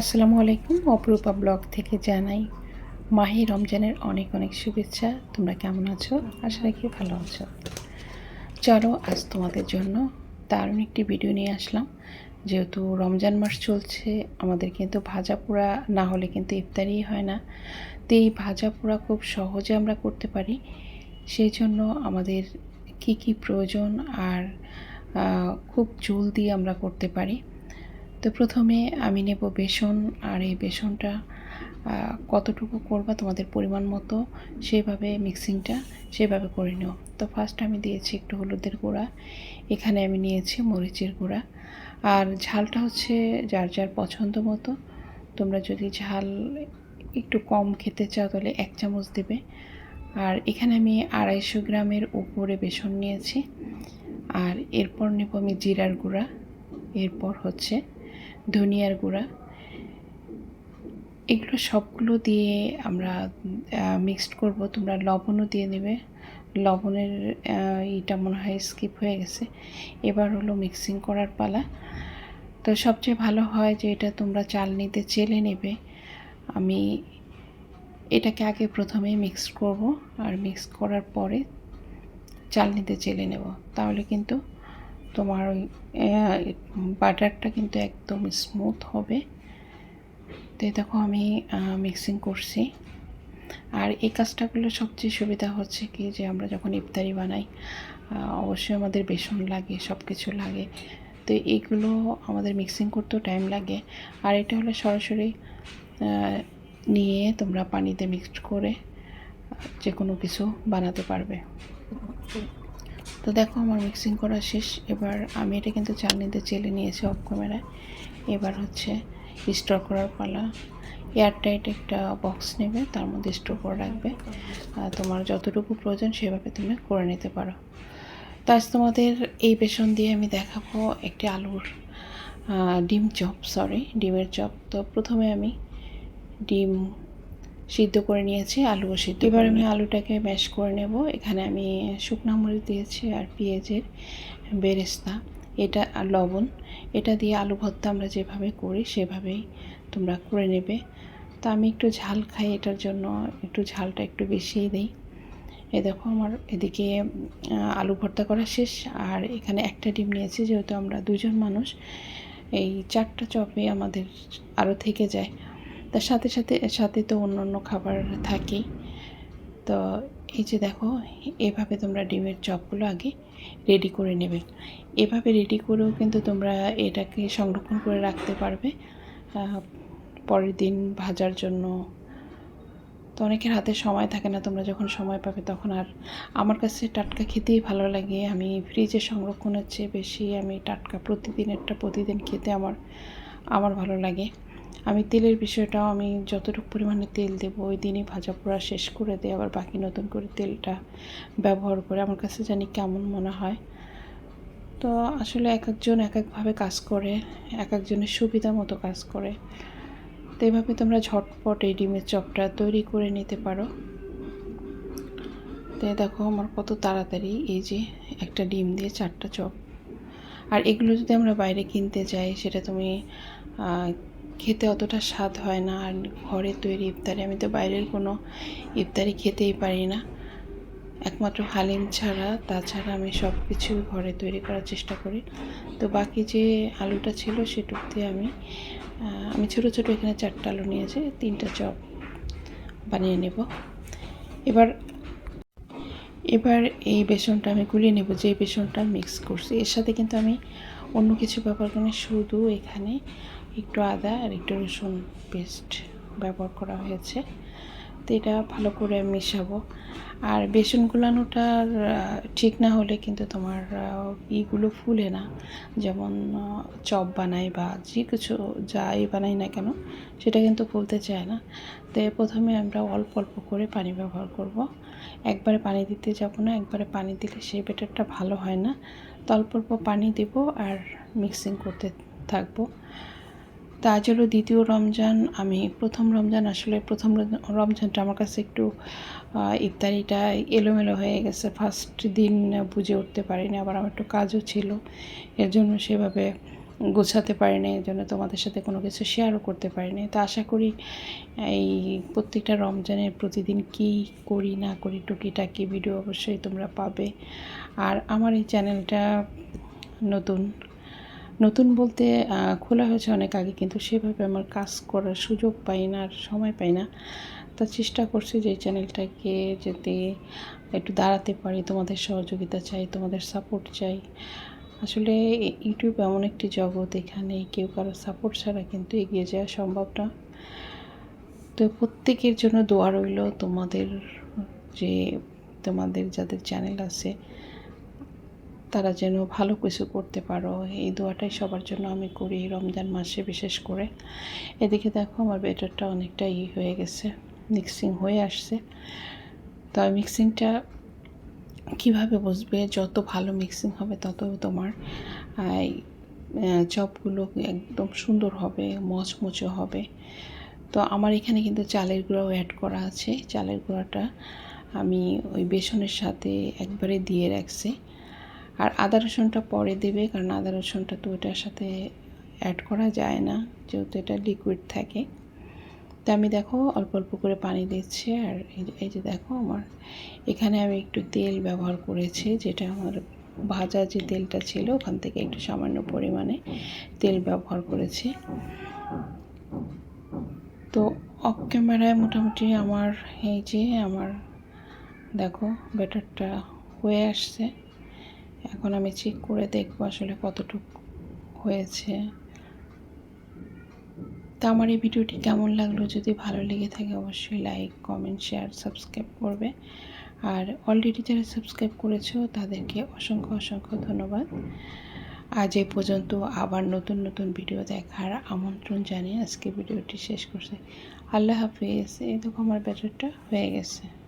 আসসালামু আলাইকুম, অপরূপা ব্লগ থেকে জানাই মাহি রমজানের অনেক অনেক শুভেচ্ছা। তোমরা কেমন আছো? আশা রাখি ভালো আছো। চলো, আজ তোমাদের জন্য দারুণ একটি ভিডিও নিয়ে আসলাম। যেহেতু রমজান মাস চলছে, আমাদের কিন্তু ভাজা পোড়া না হলে কিন্তু ইফতারি হয় না। তো এই ভাজা পোড়া খুব সহজে আমরা করতে পারি। সেই জন্য আমাদের কি কি প্রয়োজন আর খুব জলদি আমরা করতে পারি। তো প্রথমে আমি নেব বেসন, আর এই বেসনটা কতটুকু করবা তোমাদের পরিমাণ মতো, সেভাবে মিক্সিংটা সেভাবে করে নিও। তো ফার্স্ট আমি দিয়েছি একটু হলুদের গুঁড়া, এখানে আমি নিয়েছি মরিচের গুঁড়া। আর ঝালটা হচ্ছে যার যার পছন্দ মতো, তোমরা যদি ঝাল একটু কম খেতে চাও তাহলে এক চামচ দেবে। আর এখানে আমি আড়াইশো গ্রামের উপরে বেসন নিয়েছি। আর এরপর নেব আমি জিরার গুঁড়া, এরপর হচ্ছে ধনিয়ার গুঁড়া। এগুলো সবগুলো দিয়ে আমরা মিক্সড করব। তোমরা লবণও দিয়ে নেবে লবণের ইটা মনে হয় স্কিপ হয়ে গেছে। এবার হলো মিক্সিং করার পালা। তো সবচেয়ে ভালো হয় যে এটা তোমরা চাল নিতে চেলে নেবে। আমি এটাকে আগে প্রথমেই মিক্স করব। আর মিক্স করার পরে চাল নিতে চেলে নেব। তাহলে কিন্তু তোমার ওই বাটারটা কিন্তু একদম স্মুথ হবে। তো দেখো আমি মিক্সিং করছি। আর এই কাজটা করলে সবচেয়ে সুবিধা হচ্ছে কি যে আমরা যখন ইফতারি বানাই অবশ্যই আমাদের বেসন লাগে সব কিছু লাগে। তো এইগুলো আমাদের মিক্সিং করতেও টাইম লাগে। আর এটা হলে সরাসরি নিয়ে তোমরা পানিতে মিক্সড করে যে কোনো কিছু বানাতে পারবে। তো দেখো আমার মিক্সিং করা শেষ। এবার আমি এটা কিন্তু চালনিতে চেলে নিয়েছি অফ ক্যামেরায় এবার হচ্ছে স্টোর করার পালা। এয়ারটাইট একটা বক্স নেবে, তার মধ্যে স্টোর করে রাখবে। তোমার যতটুকু প্রয়োজন সেভাবে তুমি করে নিতে পারো। তো আজ তোমাদের এই বেসন দিয়ে আমি দেখাবো একটি আলুর ডিম চপ সরি ডিমের চপ। তো প্রথমে আমি ডিম সিদ্ধ করে নিয়েছি আলুও সিদ্ধ এবার আমি আলুটাকে ম্যাশ করে নেব। এখানে আমি শুকনা মরিচ দিয়েছি আর পেঁয়াজের বেরেস্তা। এটা আর লবণ। এটা দিয়ে আলু ভর্তা আমরা যেভাবে করি সেভাবেই তোমরা করে নেবে। তো আমি একটু ঝাল খাই এটার জন্য একটু ঝালটা একটু বেশিই দিই। এ দেখো আমার এদিকে আলু ভর্তা করা শেষ। আর এখানে একটা ডিম নিয়েছি যেহেতু আমরা দুজন মানুষ এই চারটা চপে আমাদের আরও থেকে যায়। তার সাথে সাথে সাথে তো অন্য অন্য খাবার থাকেই তো এই যে দেখো, এভাবে তোমরা ডিমের চপগুলো আগে রেডি করে নেবে। এভাবে রেডি করেও কিন্তু তোমরা এটাকে সংরক্ষণ করে রাখতে পারবে। পরের দিন ভাজার জন্য। তো অনেকের হাতে সময় থাকে না, তোমরা যখন সময় পাবে তখন। আর আমার কাছে টাটকা খেতেই ভালো লাগে। আমি ফ্রিজে সংরক্ষণের চেয়ে বেশি আমি টাটকা প্রতিদিনেরটা প্রতিদিন খেতে আমার আমার ভালো লাগে। আমি তেলের বিষয়টাও আমি যতটুকু পরিমাণে তেল দেবো, ওই দিনই ভাজা পোড়া শেষ করে দিই আবার বাকি নতুন করে তেলটা ব্যবহার করে আমার কাছে জানি কেমন মনে হয়। তো আসলে এক একজন এক একভাবে কাজ করে এক একজনের সুবিধা মতো কাজ করে। তো এভাবে তোমরা ঝটপট এই ডিমের চপটা তৈরি করে নিতে পারো। তো দেখো আমার কত তাড়াতাড়ি এই যে একটা ডিম দিয়ে চারটা চপ। আর এগুলো যদি আমরা বাইরে কিনতে যাই, সেটা তুমি খেতে অতটা স্বাদ হয় না, আর ঘরে তৈরি ইফতারি আমি তো বাইরের কোনো ইফতারি খেতেই পারি না। একমাত্র হালিম ছাড়া, তাছাড়া আমি সব কিছু ঘরে তৈরি করার চেষ্টা করি। তো বাকি যে আলুটা ছিল সেটুক দিয়ে আমি আমি ছোটো ছোটো এখানে চারটা আলু নিয়েছি, তিনটা চপ বানিয়ে নেব। এবার এবার এই বেসনটা আমি গুলিয়ে নেব যে বেসনটা মিক্স করছি। এর সাথে কিন্তু আমি অন্য কিছু ব্যবহার করি শুধু এখানে একটু আদা আর একটু রসুন পেস্ট ব্যবহার করা হয়েছে। তো এটা ভালো করে মেশাবো। আর বেসন গুলানোটার ঠিক না হলে কিন্তু তোমার ইগুলো ফুলে না। যেমন চপ বানাই বা যে কিছু যাই বানাই না কেন, সেটা কিন্তু ফুলতে চায় না। তো প্রথমে আমরা অল্প অল্প করে পানি ব্যবহার করব। একবারে পানি দিতে যাব না, একবারে পানি দিলে সেই ব্যাটারটা ভালো হয় না। তো অল্প অল্প পানি দেব আর মিক্সিং করতে থাকব। তা আজ হলো দ্বিতীয় রমজান, আমি প্রথম রমজান, আসলে প্রথম রমজানটা আমার কাছে একটু ইফতারিটা এলোমেলো হয়ে গেছে। ফার্স্ট দিন বুঝে উঠতে পারিনি, আবার আমার একটু কাজও ছিল। এর জন্য সেভাবে গোছাতে পারিনি এই জন্য তোমাদের সাথে কোনো কিছু শেয়ারও করতে পারিনি। তো আশা করি এই প্রত্যেকটা রমজানের প্রতিদিন কি করি, না করি, টুকিটাকি ভিডিও অবশ্যই তোমরা পাবে। আর আমার এই চ্যানেলটা নতুন নতুন বলতে খোলা হয়েছে অনেক আগে, কিন্তু সেভাবে আমার কাজ করার সুযোগ পাই না আর সময় পাই না। তা চেষ্টা করছি যে এই চ্যানেলটাকে যাতে একটু দাঁড়াতে পারি, তোমাদের সহযোগিতা চাই, তোমাদের সাপোর্ট চাই। আসলে ইউটিউব এমন একটি জগৎ, এখানে কেউ কারও সাপোর্ট ছাড়া কিন্তু এগিয়ে যাওয়া সম্ভব না। তো প্রত্যেকের জন্য দোয়া রইল তোমাদের, যে তোমাদের যাদের চ্যানেল আছে তারা যেন ভালো কিছু করতে পারো। এই দোয়াটাই সবার জন্য আমি করি রমজান মাসে বিশেষ করে। এদিকে দেখো আমার বেটারটা অনেকটা ই হয়ে গেছে মিক্সিং হয়ে আসছে। তো মিক্সিংটা কীভাবে বুঝবে? যত ভালো মিক্সিং হবে তত তোমার চপগুলো একদম সুন্দর হবে, মচমচে হবে। তো আমার এখানে কিন্তু চালের গুঁড়াও অ্যাড করা আছে। চালের গুঁড়াটা আমি ওই বেসনের সাথে একবারে দিয়ে রাখছি। আর আদা রসুনটা পরে দেবে, কারণ আদা রসুনটা তো ওটার সাথে অ্যাড করা যায় না, যেহেতু এটা লিকুইড থাকে। তো আমি দেখো অল্প অল্প করে পানি দিচ্ছি, আর এই যে- দেখো আমার, এখানে আমি একটু তেল ব্যবহার করেছি, যেটা আমার ভাজা যে তেলটা ছিল, ওখান থেকে একটু সামান্য পরিমাণে তেল ব্যবহার করেছি। তো অফ ক্যামেরায় মোটামুটি আমার এই যে, আমার দেখো ব্যাটারটা হয়ে আসছে। এখন আমি চেক করে দেখব আসলে কতটুকু হয়েছে। তো আমার এই ভিডিওটি কেমন লাগল? যদি ভালো লেগে থাকে অবশ্যই লাইক কমেন্ট শেয়ার সাবস্ক্রাইব করবে। আর অলরেডি যারা সাবস্ক্রাইব করেছ, তাদেরকে অসংখ্য অসংখ্য ধন্যবাদ। আজ এ পর্যন্ত আবার নতুন নতুন ভিডিও দেখার আমন্ত্রণ জানিয়ে আজকে ভিডিওটি শেষ করছে। আল্লাহ হাফিজ। এই দেখো আমার ব্যাটারটা হয়ে গেছে।